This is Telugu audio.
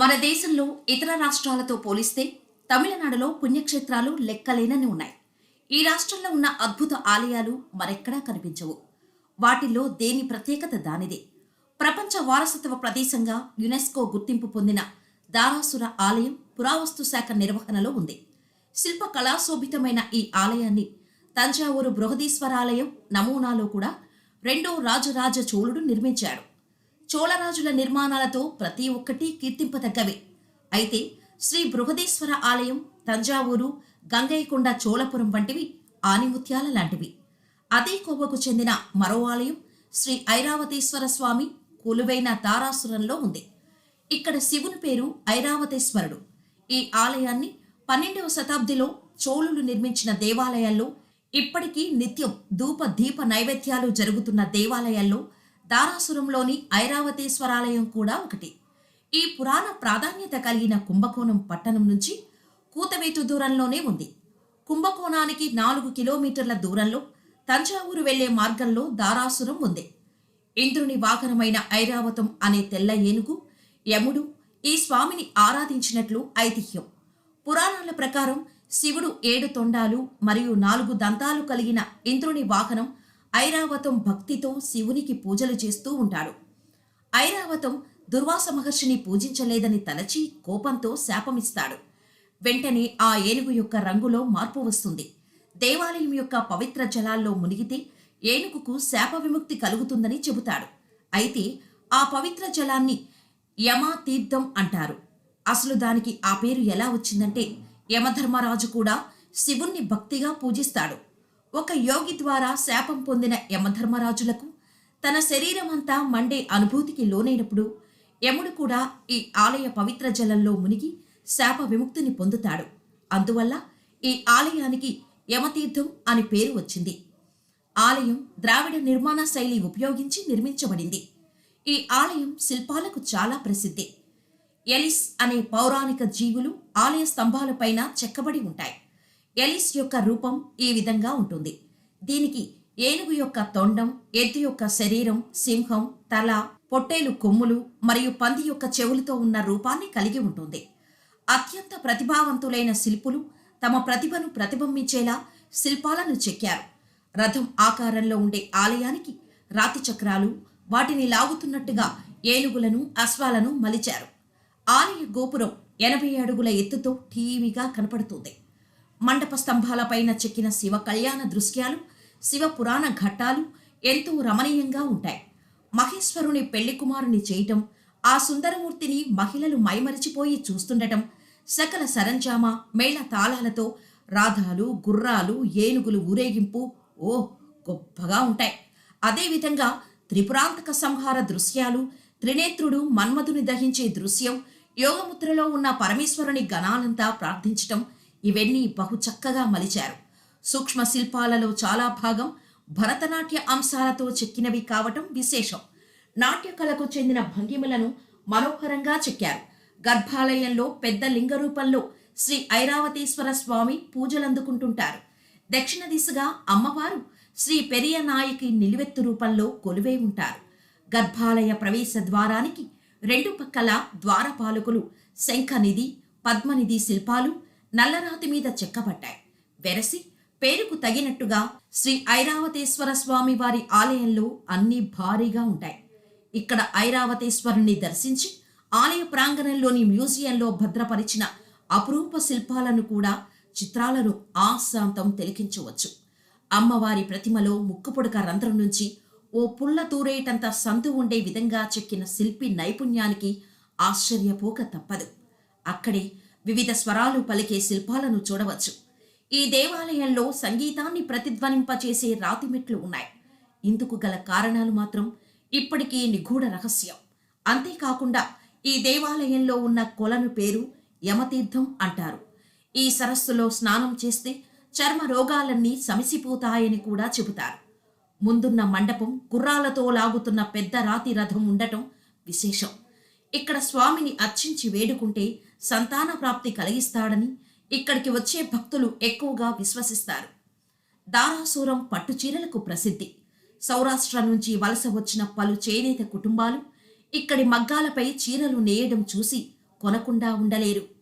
మన దేశంలో ఇతర రాష్ట్రాలతో పోలిస్తే తమిళనాడులో పుణ్యక్షేత్రాలు లెక్కలేనని ఉన్నాయి. ఈ రాష్ట్రంలో ఉన్న అద్భుత ఆలయాలు మరెక్కడా కనిపించవు. వాటిల్లో దేని ప్రత్యేకత దానిదే. ప్రపంచ వారసత్వ ప్రదేశంగా యునెస్కో గుర్తింపు పొందిన దారాసుర ఆలయం పురావస్తు శాఖ నిర్వహణలో ఉంది. శిల్ప కళాశోభితమైన ఈ ఆలయాన్ని తంజావూరు బృహదీశ్వరాలయం నమూనాలో కూడా రెండో రాజరాజ చోళుడు నిర్మించాడు. చోళరాజుల నిర్మాణాలతో ప్రతి ఒక్కటి కీర్తింపదగ్గవే అయితే శ్రీ బృహదీశ్వర ఆలయం తంజావూరు గంగైకొండ చోళపురం వంటివి ఆనిముత్యాల లాంటివి. అదే కోవకు చెందిన మరో ఆలయం శ్రీ ఐరావతేశ్వర స్వామి కొలువైన తారాసురంలో ఉంది. ఇక్కడ శివుని పేరు ఐరావతేశ్వరుడు. ఈ ఆలయాన్ని పన్నెండవ శతాబ్దిలో చోళులు నిర్మించిన దేవాలయాల్లో ఇప్పటికీ నిత్యం ధూప దీప నైవేద్యాలు జరుగుతున్న దేవాలయాల్లో దారాసురంలోని ఐరావతేశ్వరాలయం కూడా ఒకటి. ఈ పురాణ ప్రాధాన్యత కలిగిన కుంభకోణం పట్టణం నుంచి కూతవేటు దూరంలోనే ఉంది. కుంభకోణానికి నాలుగు కిలోమీటర్ల దూరంలో తంజావూరు వెళ్ళే మార్గంలో దారాసురం ఉంది. ఇంద్రుని వాహనమైన ఐరావతం అనే తెల్ల ఏనుగు యముడు ఈ స్వామిని ఆరాధించినట్లు ఐతిహ్యం. పురాణాల ప్రకారం శివుడు ఏడు తొండాలు మరియు నాలుగు దంతాలు కలిగిన ఇంద్రుని వాహనం ఐరావతం భక్తితో శివునికి పూజలు చేస్తూ ఉంటాడు. ఐరావతం దుర్వాస మహర్షిని పూజించలేదని తలచి కోపంతో శాపమిస్తాడు. వెంటనే ఆ ఏనుగు యొక్క రంగులో మార్పు వస్తుంది. దేవాలయం యొక్క పవిత్ర జలాల్లో మునిగితే ఏనుగుకు శాప విముక్తి కలుగుతుందని చెబుతాడు. అయితే ఆ పవిత్ర జలాన్ని యమా తీర్థం అంటారు. అసలు దానికి ఆ పేరు ఎలా వచ్చిందంటే యమధర్మరాజు కూడా శివుణ్ణి భక్తిగా పూజిస్తాడు. ఒక యోగి ద్వారా శాపం పొందిన యమధర్మరాజులకు తన శరీరం అంతా మండే అనుభూతికి లోనైనప్పుడు యముడు కూడా ఈ ఆలయ పవిత్ర జలంలో మునిగి శాప విముక్తిని పొందుతాడు. అందువల్ల ఈ ఆలయానికి యమతీర్థం అని పేరు వచ్చింది. ఆలయం ద్రావిడ నిర్మాణ శైలి ఉపయోగించి నిర్మించబడింది. ఈ ఆలయం శిల్పాలకు చాలా ప్రసిద్ధి. ఎలిస్ అనే పౌరాణిక జీవులు ఆలయ స్తంభాలపైన చెక్కబడి ఉంటాయి. ఎలిస్ యొక్క రూపం ఈ విధంగా ఉంటుంది. దీనికి ఏనుగు యొక్క తొండం ఎద్దు యొక్క శరీరం సింహం తల పొట్టేలు కొమ్ములు మరియు పంది యొక్క చెవులతో ఉన్న రూపాన్ని కలిగి ఉంటుంది. అత్యంత ప్రతిభావంతులైన శిల్పులు తమ ప్రతిభను ప్రతిబింబించేలా శిల్పాలను చెక్కారు. రథం ఆకారంలో ఉండే ఆలయానికి రాతి చక్రాలు వాటిని లాగుతున్నట్టుగా ఏనుగులను అశ్వాలను మలిచారు. ఆలయ గోపురం ఎనభై అడుగుల ఎత్తుతో టీవీగా కనపడుతుంది. మండప స్తంభాలపైన చెక్కిన శివ కళ్యాణ దృశ్యాలు శివ పురాణ ఘట్టాలు ఎంతో రమణీయంగా ఉంటాయి. మహేశ్వరుని పెళ్ళి కుమారుని చేయటం ఆ సుందరమూర్తిని మహిళలు మైమరిచిపోయి చూస్తుండటం సకల సరంజామ మేళ తాళాలతో రాధాలు గుర్రాలు ఏనుగులు ఊరేగింపు ఓ గొప్పగా ఉంటాయి. అదేవిధంగా త్రిపురాంతక సంహార దృశ్యాలు త్రినేత్రుడు మన్మధుని దహించే దృశ్యం యోగముద్రలో ఉన్న పరమేశ్వరుని గణాలంతా ప్రార్థించటం ఇవన్నీ బహు చక్కగా మలిచారు. సూక్ష్మ శిల్పాలలో చాలా భాగం భరతనాట్య అంశాలతో చెక్కినవి కావటం విశేషం. నాట్యకళకు చెందిన భంగిమలను మనోహరంగా చెక్కారు. గర్భాలయంలో పెద్ద లింగ రూపంలో శ్రీ ఐరావతీశ్వర స్వామి పూజలందుకుంటుంటారు. దక్షిణ దిశగా అమ్మవారు శ్రీ పెరియ నాయకి నిలువెత్తు రూపంలో కొలువై ఉంటారు. గర్భాలయ ప్రవేశ ద్వారానికి రెండు పక్కల ద్వారపాలకులు శంఖనిధి పద్మనిధి శిల్పాలు నల్లరాతి మీద చెక్కబడ్డాయి. వెరసి పేరుకు తగినట్టుగా శ్రీ ఐరావతేశ్వర స్వామి వారి ఆలయంలో అన్నీ భారీగా ఉంటాయి. ఇక్కడ ఐరావతేశ్వరుణ్ణి దర్శించి ఆలయ ప్రాంగణంలోని మ్యూజియంలో భద్రపరిచిన అపురూప శిల్పాలను కూడా చిత్రాలను ఆశాంతం తెలికించవచ్చు. అమ్మవారి ప్రతిమలో ముక్కుపుడక రంధ్రం నుంచి ఓ పుల్ల తూరేటంత సందు ఉండే విధంగా చెక్కిన శిల్పి నైపుణ్యానికి ఆశ్చర్యపోక తప్పదు. అక్కడే వివిధ స్వరాలు పలికే శిల్పాలను చూడవచ్చు. ఈ దేవాలయంలో సంగీతాన్ని ప్రతిధ్వనింపచేసే రాతిమెట్లు ఉన్నాయి. ఇందుకు గల కారణాలు మాత్రం ఇప్పటికీ నిగూఢ రహస్యం. అంతేకాకుండా ఈ దేవాలయంలో ఉన్న కొలను పేరు యమతీర్థం అంటారు. ఈ సరస్సులో స్నానం చేస్తే చర్మ రోగాలన్నీ సమసిపోతాయని కూడా చెబుతారు. ముందున్న మండపం గుర్రాలతో లాగుతున్న పెద్ద రాతి రథం ఉండటం విశేషం. ఇక్కడ స్వామిని అర్చించి వేడుకుంటే సంతాన ప్రాప్తి కలిగిస్తాడని ఇక్కడికి వచ్చే భక్తులు ఎక్కువగా విశ్వసిస్తారు. దారాసూరం పట్టు చీరలకు ప్రసిద్ధి. సౌరాష్ట్ర నుంచి వలస వచ్చిన పలు చేనేత కుటుంబాలు ఇక్కడి మగ్గాలపై చీరలు నేయడం చూసి కొనకుండా ఉండలేరు.